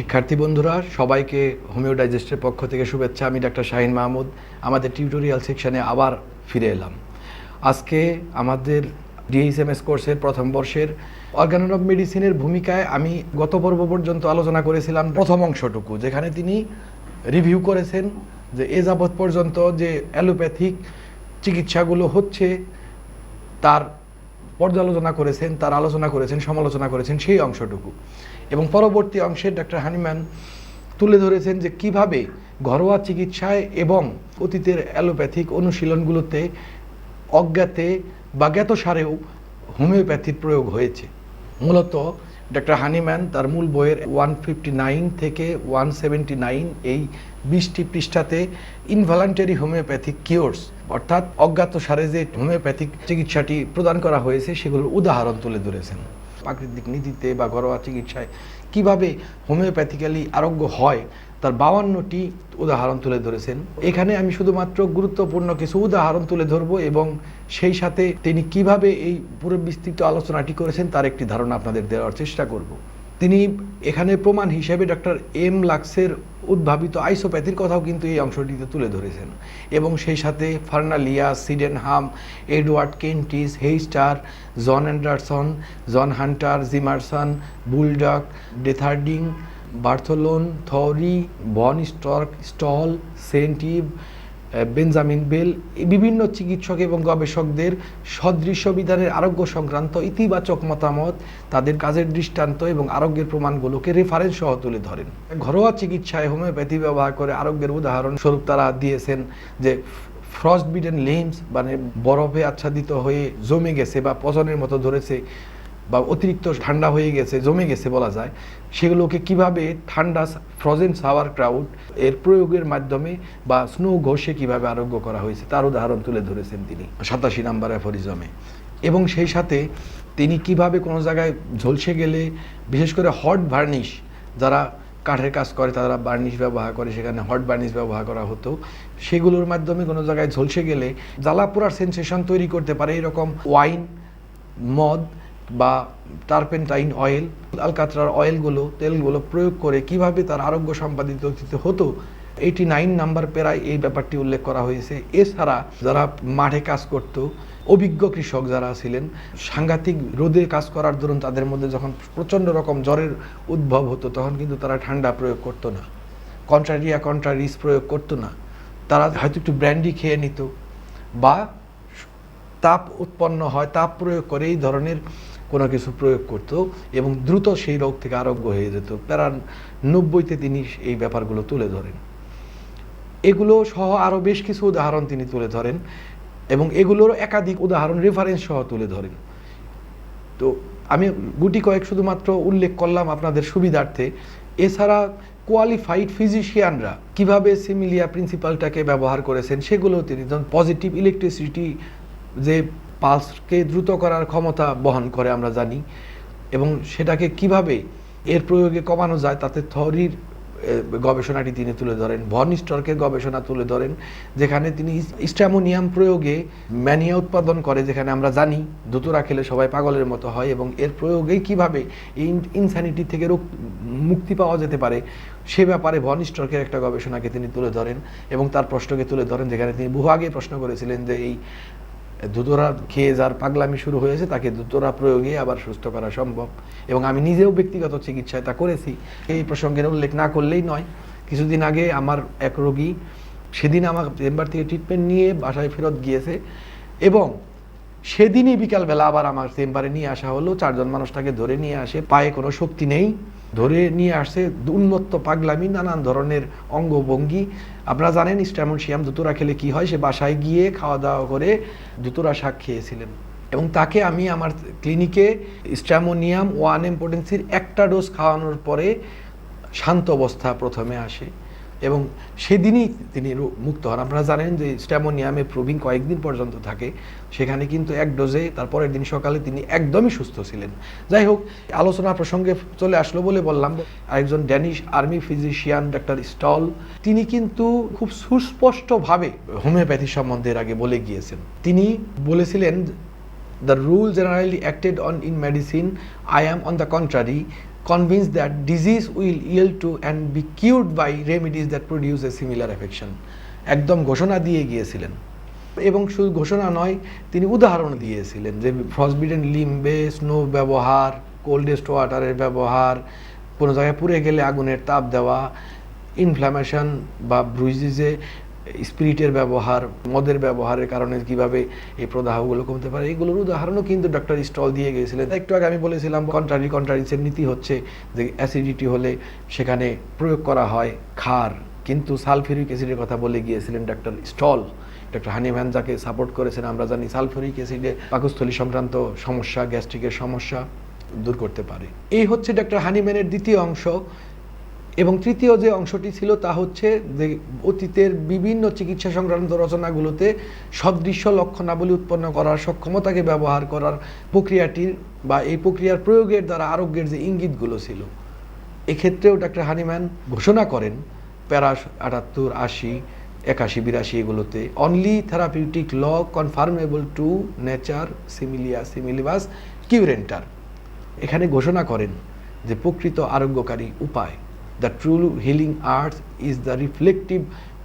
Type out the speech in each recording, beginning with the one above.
শিক্ষার্থী বন্ধুরা, সবাইকে হোমিও ডাইজেস্টের পক্ষ থেকে শুভেচ্ছা। আমি ডাক্তার শাহিন মাহমুদ। আমাদের টিউটোরিয়াল সেকশানে আবার ফিরে এলাম। আজকে আমাদের ডিএইচএমএস কোর্সের প্রথম বর্ষের অর্গানন অফ মেডিসিনের ভূমিকায় আমি গত পর্ব পর্যন্ত আলোচনা করেছিলাম প্রথম অংশটুকু, যেখানে তিনি রিভিউ করেছেন যে এ যাবৎ পর্যন্ত যে অ্যালোপ্যাথিক চিকিৎসাগুলো হচ্ছে, তার পর্যালোচনা করেছেন, তার আলোচনা করেছেন, সমালোচনা করেছেন সেই অংশটুকু। এবং পরবর্তী অংশে ডক্টর হানিম্যান তুলে ধরেছেন যে কীভাবে ঘরোয়া চিকিৎসায় এবং অতীতের অ্যালোপ্যাথিক অনুশীলনগুলোতে অজ্ঞাতে বা জ্ঞাতসারেও হোমিওপ্যাথির প্রয়োগ হয়েছে। মূলত ডক্টর হানিম্যান তার মূল বইয়ের ওয়ান ফিফটি নাইন থেকে ওয়ান সেভেন্টি নাইন এই বিশটি পৃষ্ঠাতে ইনভলান্টারি হোমিওপ্যাথিক কিওর্স, অর্থাৎ অজ্ঞাত সারে যে হোমিওপ্যাথিক চিকিৎসাটি প্রদান করা হয়েছে সেগুলোর উদাহরণ তুলে ধরেছেন। প্রাকৃতিক নীতিতে বা ঘরোয়া চিকিৎসায় কীভাবে হোমিওপ্যাথিক্যালি আরোগ্য হয়, তার বাউান্নটি উদাহরণ তুলে ধরেছেন। এখানে আমি শুধুমাত্র গুরুত্বপূর্ণ কিছু উদাহরণ তুলে ধরব এবং সেই সাথে তিনি কীভাবে এই পুরো বিস্তৃত আলোচনাটি করেছেন তার একটি ধারণা আপনাদের দেওয়ার চেষ্টা করব। তিনি এখানে প্রমাণ হিসেবে ডক্টর এম লাক্সের উদ্ভাবিত আইসোপ্যাথির কথাও কিন্তু এই অংশটিতে তুলে ধরেছেন। এবং সেই সাথে ফার্নালিয়া, Sydenham, Edward Kentish, Heister, John Anderson, John Hunter, জিমারসন, বুলডক, ডেথার্ডিং, বার্থলোন, থরি, বন স্টর্ক, স্টল সেন্টিভ বেঞ্জামিন বেল বিভিন্ন চিকিৎসক এবং গবেষকদের সদৃশ্য বিধানের আরোগ্য সংক্রান্ত ইতিবাচক মতামত, তাদের কাজের দৃষ্টান্ত এবং আরোগ্যের প্রমাণগুলোকে রেফারেন্স সহ তুলে ধরেন। ঘরোয়া চিকিৎসায় হোমিওপ্যাথি ব্যবহার করে আরোগ্যের উদাহরণ স্বরূপ তারা দিয়েছেন যে ফ্রস্ট বিডেন লিমস মানে বরফে আচ্ছাদিত হয়ে জমে গেছে বা পচনের মতো ধরেছে। বা অতিরিক্ত ঠান্ডা হয়ে গেছে, জমে গেছে বলা যায়, সেগুলোকে কীভাবে ঠান্ডা ফ্রোজেন সাওয়ার ক্রাউড এর প্রয়োগের মাধ্যমে বা স্নো ঘষে কীভাবে আরোগ্য করা হয়েছে, তার উদাহরণ তুলে ধরেছেন তিনি সাতাশি নাম্বার অ্যাফোরিজমে এবং সেই সাথে তিনি কীভাবে কোনো জায়গায় ঝলসে গেলে, বিশেষ করে হট ভার্নিশ যারা কাঠের কাজ করে, তারা বার্নিশ ব্যবহার করে, সেখানে হট বার্নিশ ব্যবহার করা হতো, সেগুলোর মাধ্যমে কোনো জায়গায় ঝলসে গেলে জ্বালাপোড়ার সেন্সেশন তৈরি করতে পারে। এরকম ওয়াইন মদ বা টারপেন্টাইন অয়েল আলকাতরার অয়েলগুলো তেলগুলো প্রয়োগ করে কীভাবে তার আরোগ্য সম্পাদিত দিতে হতো এইটি নাইন নাম্বার পেরায় এই ব্যাপারটি উল্লেখ করা হয়েছে। এছাড়া যারা মাঠে কাজ করত, অভিজ্ঞ কৃষক যারা ছিলেন, সাংঘাতিক রোদে কাজ করার দরুন তাদের মধ্যে যখন প্রচণ্ড রকম জ্বরের উদ্ভব হতো, তখন কিন্তু তারা ঠান্ডা প্রয়োগ করতো না। কন্ট্রারিয়া কন্ট্রারিস প্রয়োগ করতো না। তারা হয়তো একটু ব্র্যান্ডি খেয়ে নিত বা তাপ উৎপন্ন হয়, তাপ প্রয়োগ করে এই ধরনের কোনো কিছু প্রয়োগ করতো এবং দ্রুত সেই রোগ থেকে আরোগ্য হয়ে যেত। প্যারা নব্বইতে তিনি এই ব্যাপারগুলো তুলে ধরেন। এগুলো সহ আরও বেশ কিছু উদাহরণ তিনি তুলে ধরেন এবং এগুলোর একাধিক উদাহরণ রেফারেন্স সহ তুলে ধরেন। তো আমি গুটি কয়েক শুধুমাত্র উল্লেখ করলাম আপনাদের সুবিধার্থে। এছাড়া কোয়ালিফাইড ফিজিশিয়ানরা কীভাবে সিমিলিয়া প্রিন্সিপালটাকে ব্যবহার করেছেন সেগুলো তিনি পজিটিভ ইলেকট্রিসিটি যে পালসকে দ্রুত করার ক্ষমতা বহন করে আমরা জানি এবং সেটাকে কীভাবে এর প্রয়োগে কমানো যায় তাতে থরির গবেষণাটি তিনি তুলে ধরেন। ভন স্টর্কের গবেষণা তুলে ধরেন, যেখানে তিনি স্ট্যামোনিয়াম প্রয়োগে ম্যানিয়া উৎপাদন করে, যেখানে আমরা জানি দুতরা খেলে সবাই পাগলের মতো হয় এবং এর প্রয়োগেই কীভাবে এই ইনসানিটি থেকে রোগ, মুক্তি পাওয়া যেতে পারে, সে ব্যাপারে ভন স্টর্কের একটা গবেষণাকে তিনি তুলে ধরেন এবং তার প্রশ্নকে তুলে ধরেন, যেখানে তিনি বহু আগে প্রশ্ন করেছিলেন যে এই দুতরা খেয়ে যার পাগলামি শুরু হয়েছে, তাকে দুতরা প্রয়োগে আবার সুস্থ করা সম্ভব। এবং আমি নিজেও ব্যক্তিগত চিকিৎসায় তা করেছি। এই প্রসঙ্গের উল্লেখ না করলেই নয়, কিছুদিন আগে আমার এক রোগী সেদিন আমার চেম্বার থেকে ট্রিটমেন্ট নিয়ে বাসায় ফেরত গিয়েছে এবং সেদিনই বিকালবেলা আবার আমার চেম্বারে নিয়ে আসা হলো। চারজন মানুষ তাকে ধরে নিয়ে আসে, পায়ে কোনো শক্তি নেই। ধরে নিয়ে আসছে উন্মত্ত পাগলামি, নানান ধরনের অঙ্গভঙ্গি। আপনারা জানেন স্ট্যামনশিয়াম দুতুরা খেলে কি হয়? সে বাসায় গিয়ে খাওয়া দাওয়া করে দুতুরা শাক খেয়েছিলেন। এবং তাকে আমি আমার ক্লিনিকে স্ট্যামোনিয়াম ওয়ান এম্পোটেন্সির একটা ডোজ খাওয়ানোর পরে শান্ত অবস্থা প্রথমে আসে। এবং সেদিনই তিনি মুক্ত হন। আপনারা জানেন যে স্ট্যামোনিয়ামে প্রুভিং কয়েকদিন পর্যন্ত থাকে। সেখানে কিন্তু এক ডোজে তারপরের দিন সকালে তিনি একদমই সুস্থ ছিলেন। যাই হোক আলোচনা প্রসঙ্গে চলে আসলো বলে বললাম আরেকজন Danish army physician doctor Stoll তিনি কিন্তু খুব সুস্পষ্টভাবে হোমিওপ্যাথি সম্বন্ধে আগে বলে গিয়েছেন। তিনি বলেছিলেন the rule generally acted on in medicine I am on the contrary, convinced that disease will yield to and be cured by remedies that produce a similar affection. একদম ঘোষণা দিয়ে গিয়েছিলেন। এবং শুধু ঘোষণা নয়, তিনি উদাহরণ দিয়েছিলেন যে ফ্রসবিডেন লিম্বে স্নো ব্যবহার কোল্ডেস্ট ওয়াটারের ব্যবহার, কোনো জায়গায় পুড়ে গেলে আগুনের তাপ দেওয়া ইনফ্ল্যামেশন বা ব্রুইজিসে স্পিরিটের ব্যবহার, মদের ব্যবহারের কারণে কীভাবে এই প্রদাহগুলো কমতে পারে, এগুলোর উদাহরণও কিন্তু ডক্টর স্টল দিয়ে গিয়েছিলেন। একটু আগে আমি বলেছিলাম কন্ট্রারি কন্ট্রারিসের নীতি হচ্ছে যে অ্যাসিডিটি হলে সেখানে প্রয়োগ করা হয় খার কিন্তু সালফিউরিক অ্যাসিডের কথা বলে গিয়েছিলেন ডক্টর স্টল। ডক্টর হানিম্যান যাকে সাপোর্ট করেছেন, আমরা জানি সালফিউরিক অ্যাসিডে পাকস্থলী সংক্রান্ত সমস্যা গ্যাস্ট্রিকের সমস্যা দূর করতে পারে। এই হচ্ছে ডক্টর হানিম্যানের দ্বিতীয় অংশ। এবং তৃতীয় যে অংশটি ছিল তা হচ্ছে যে অতীতের বিভিন্ন চিকিৎসা সংক্রান্ত রচনাগুলোতে সদৃশ্য লক্ষণাবলী উৎপন্ন করার সক্ষমতাকে ব্যবহার করার প্রক্রিয়াটির বা এই প্রক্রিয়ার প্রয়োগের দ্বারা আরোগ্যের যে ইঙ্গিতগুলো ছিল। এক্ষেত্রেও ডাক্তার হানিম্যান ঘোষণা করেন প্যারা আটাত্তর, আশি, একাশি, বিরাশি এগুলোতে only therapeutic law conformable to nature similia সিমিলিবাস কিউরেন্টার এখানে ঘোষণা করেন যে প্রকৃত আরোগ্যকারী উপায়। The true healing arts is the reflective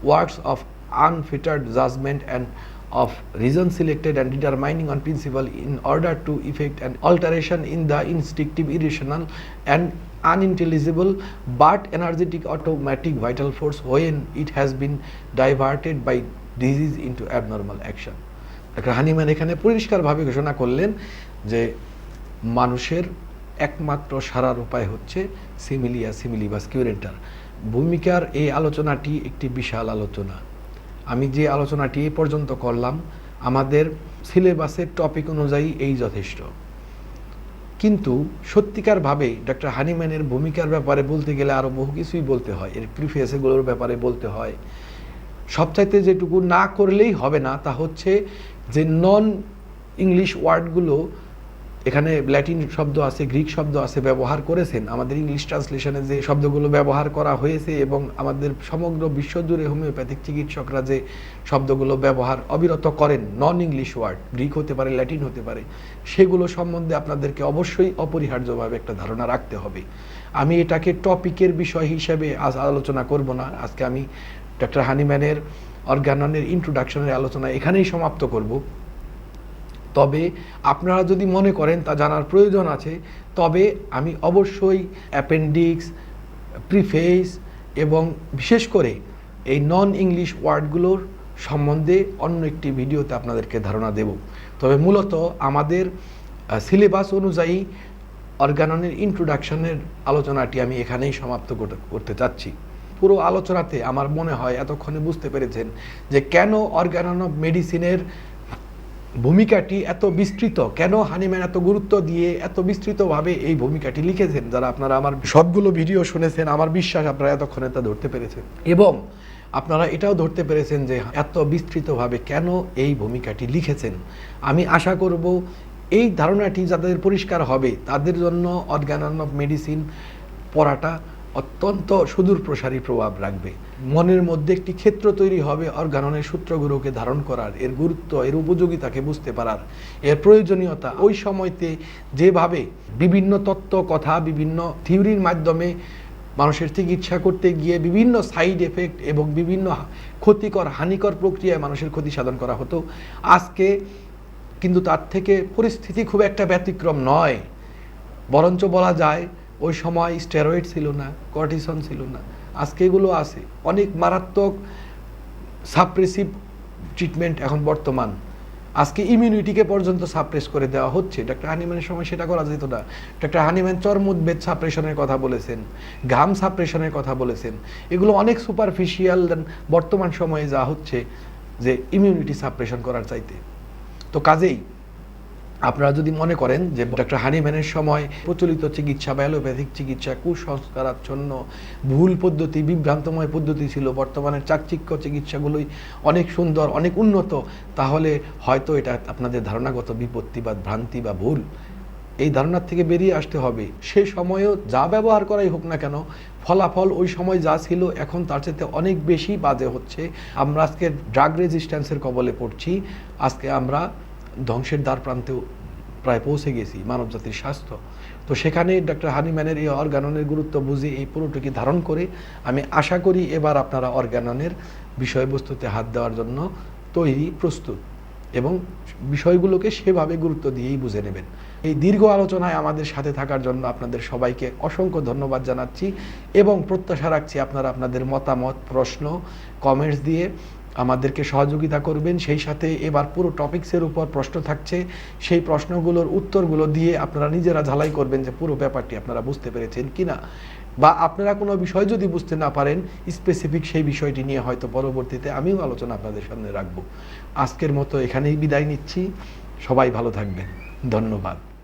works of unfettered judgment and of reason selected and determining on principle in order to effect an alteration in the instinctive irrational and unintelligible but energetic automatic vital force when it has been diverted by disease into abnormal action Hahnemann এখানে পরিষ্কারভাবে ঘোষণা করলেন যে মানুষের একমাত্র সারার উপায় হচ্ছে সিমিলিয়া সিমিলিবাস কিউরেন্টার ভূমিকার এই আলোচনাটি একটি বিশাল আলোচনা। আমি যে আলোচনাটি এ পর্যন্ত করলাম, আমাদের সিলেবাসের টপিক অনুযায়ী এই যথেষ্ট। কিন্তু সত্যিকারভাবে ডক্টর হানিম্যানের ভূমিকার ব্যাপারে বলতে গেলে আরও বহু কিছুই বলতে হয়, এর প্রিফেসেগুলোর ব্যাপারে বলতে হয়। সবচাইতে যেটুকু না করলেই হবে না, তা হচ্ছে যে নন ইংলিশ ওয়ার্ডগুলো এখানে ল্যাটিন শব্দ আছে, গ্রিক শব্দ আছে, ব্যবহার করেছেন। আমাদের ইংলিশ ট্রান্সলেশনে যে শব্দগুলো ব্যবহার করা হয়েছে এবং আমাদের সমগ্র বিশ্বজুড়ে হোমিওপ্যাথিক চিকিৎসকরা যে শব্দগুলো ব্যবহার অবিরত করেন নন ইংলিশ ওয়ার্ড গ্রিক হতে পারে ল্যাটিন হতে পারে, সেগুলো সম্বন্ধে আপনাদেরকে অবশ্যই অপরিহার্যভাবে একটা ধারণা রাখতে হবে। আমি এটাকে টপিকের বিষয় হিসেবে আজ আলোচনা করব না। আজকে আমি ডক্টর হানিম্যানের অর্গাননের ইন্ট্রোডাকশনের আলোচনা এখানেই সমাপ্ত করব। তবে আপনারা যদি মনে করেন তা জানার প্রয়োজন আছে, তবে আমি অবশ্যই অ্যাপেন্ডিক্স প্রিফেস এবং বিশেষ করে এই নন ইংলিশ ওয়ার্ডগুলোর সম্বন্ধে অন্য একটি ভিডিওতে আপনাদেরকে ধারণা দেব। তবে মূলত আমাদের সিলেবাস অনুযায়ী অর্গাননের ইন্ট্রোডাকশনের আলোচনাটি আমি এখানেই সমাপ্ত করতে- চাচ্ছি। পুরো আলোচনাতে আমার মনে হয় এতক্ষণে বুঝতে পেরেছেন যে কেন অর্গানন অফ মেডিসিনের ভূমিকাটি এত বিস্তৃত, কেন হানিম্যান এত গুরুত্ব দিয়ে এত বিস্তৃতভাবে এই ভূমিকাটি লিখেছেন? যারা আপনারা আমার সবগুলো ভিডিও শুনেছেন, আমার বিশ্বাস আপনারা এতক্ষণে তা ধরতে পেরেছেন। এবং আপনারা এটাও ধরতে পেরেছেন যে এত বিস্তৃতভাবে কেন এই ভূমিকাটি লিখেছেন? আমি আশা করব এই ধারণাটি যাদের পরিষ্কার হবে, তাদের জন্য অর্গানন অফ মেডিসিন পড়াটা অত্যন্ত সুদূর প্রসারী প্রভাব রাখবে। মনের মধ্যে একটি ক্ষেত্র তৈরি হবে অর্গাননের সূত্রগুলোকে ধারণ করার, এর গুরুত্ব, এর উপযোগিতাকে বুঝতে পারার, এর প্রয়োজনীয়তা। ওই সময়তে যেভাবে বিভিন্ন তত্ত্ব, কথা, বিভিন্ন থিওরির মাধ্যমে মানুষের চিকিৎসা করতে গিয়ে বিভিন্ন সাইড এফেক্ট এবং বিভিন্ন ক্ষতিকর, হানিকর প্রক্রিয়ায় মানুষের ক্ষতি সাধন করা হতো, আজকে কিন্তু তার থেকে পরিস্থিতি খুব একটা ব্যতিক্রম নয়। বরঞ্চ বলা যায় ওই সময় স্টেরয়েড ছিল না কর্টিসন ছিল না। আজকে এগুলো আছে। অনেক মারাত্মক সাপ্রেসিভ ট্রিটমেন্ট এখন বর্তমান। আজকে ইমিউনিটিকে পর্যন্ত সাপ্রেস করে দেওয়া হচ্ছে। ডাক্তার হানিম্যানের সময় সেটা করা যেত না। ডাক্তার হানিম্যান চর্মোদ্বেদ সাপ্রেশনের কথা বলেছেন, ঘাম সাপ্রেশনের কথা বলেছেন। এগুলো অনেক সুপারফিশিয়াল বর্তমান সময়ে যা হচ্ছে যে ইমিউনিটি সাপ্রেশন করার চাইতে। তো কাজেই আপনারা যদি মনে করেন যে ডক্টর হানিম্যানের সময় প্রচলিত চিকিৎসা বা অ্যালোপ্যাথিক চিকিৎসা কুসংস্কারাচ্ছন্ন ভুল পদ্ধতি, বিভ্রান্তময় পদ্ধতি ছিল, বর্তমানে চাকচিক্য চিকিৎসাগুলোই অনেক সুন্দর, অনেক উন্নত, তাহলে হয়তো এটা আপনাদের ধারণাগত বিপত্তি বা ভ্রান্তি বা ভুল। এই ধারণার থেকে বেরিয়ে আসতে হবে। সে সময়েও যা ব্যবহার করাই হোক না কেন, ফলাফল ওই সময় যা ছিল এখন তার চাইতে অনেক বেশি বাজে হচ্ছে। আমরা আজকে ড্রাগ রেজিস্ট্যান্সের কবলে পড়ছি। আজকে আমরা ধ্বংসের প্রান্তেও প্রায় পৌঁছে গেছি মানব জাতির স্বাস্থ্য। তো সেখানে ডক্টর হানিম্যানের এই অর্গাননের গুরুত্ব বুঝে এই পুরোটুকি ধারণ করে আমি আশা করি এবার আপনারা অর্গাননের বিষয়বস্তুতে হাত দেওয়ার জন্য তৈরি, প্রস্তুত এবং বিষয়গুলোকে সেভাবে গুরুত্ব দিয়েই বুঝে নেবেন। এই দীর্ঘ আলোচনায় আমাদের সাথে থাকার জন্য আপনাদের সবাইকে অসংখ্য ধন্যবাদ জানাচ্ছি এবং প্রত্যাশা রাখছি আপনারা আপনাদের মতামত, প্রশ্ন কমেন্টস দিয়ে আমাদেরকে সহযোগিতা করবেন। সেই সাথে এবার পুরো টপিকসের উপর প্রশ্ন থাকছে। সেই প্রশ্নগুলোর উত্তরগুলো দিয়ে আপনারা নিজেরা ঝালাই করবেন যে পুরো ব্যাপারটি আপনারা বুঝতে পেরেছেন কিনা। বা আপনারা কোনো বিষয় যদি বুঝতে না পারেন স্পেসিফিক সেই বিষয়টি নিয়ে হয়তো পরবর্তীতে আমিও আলোচনা আপনাদের সামনে রাখব। আজকের মতো এখানেই বিদায় নিচ্ছি। সবাই ভালো থাকবেন। ধন্যবাদ।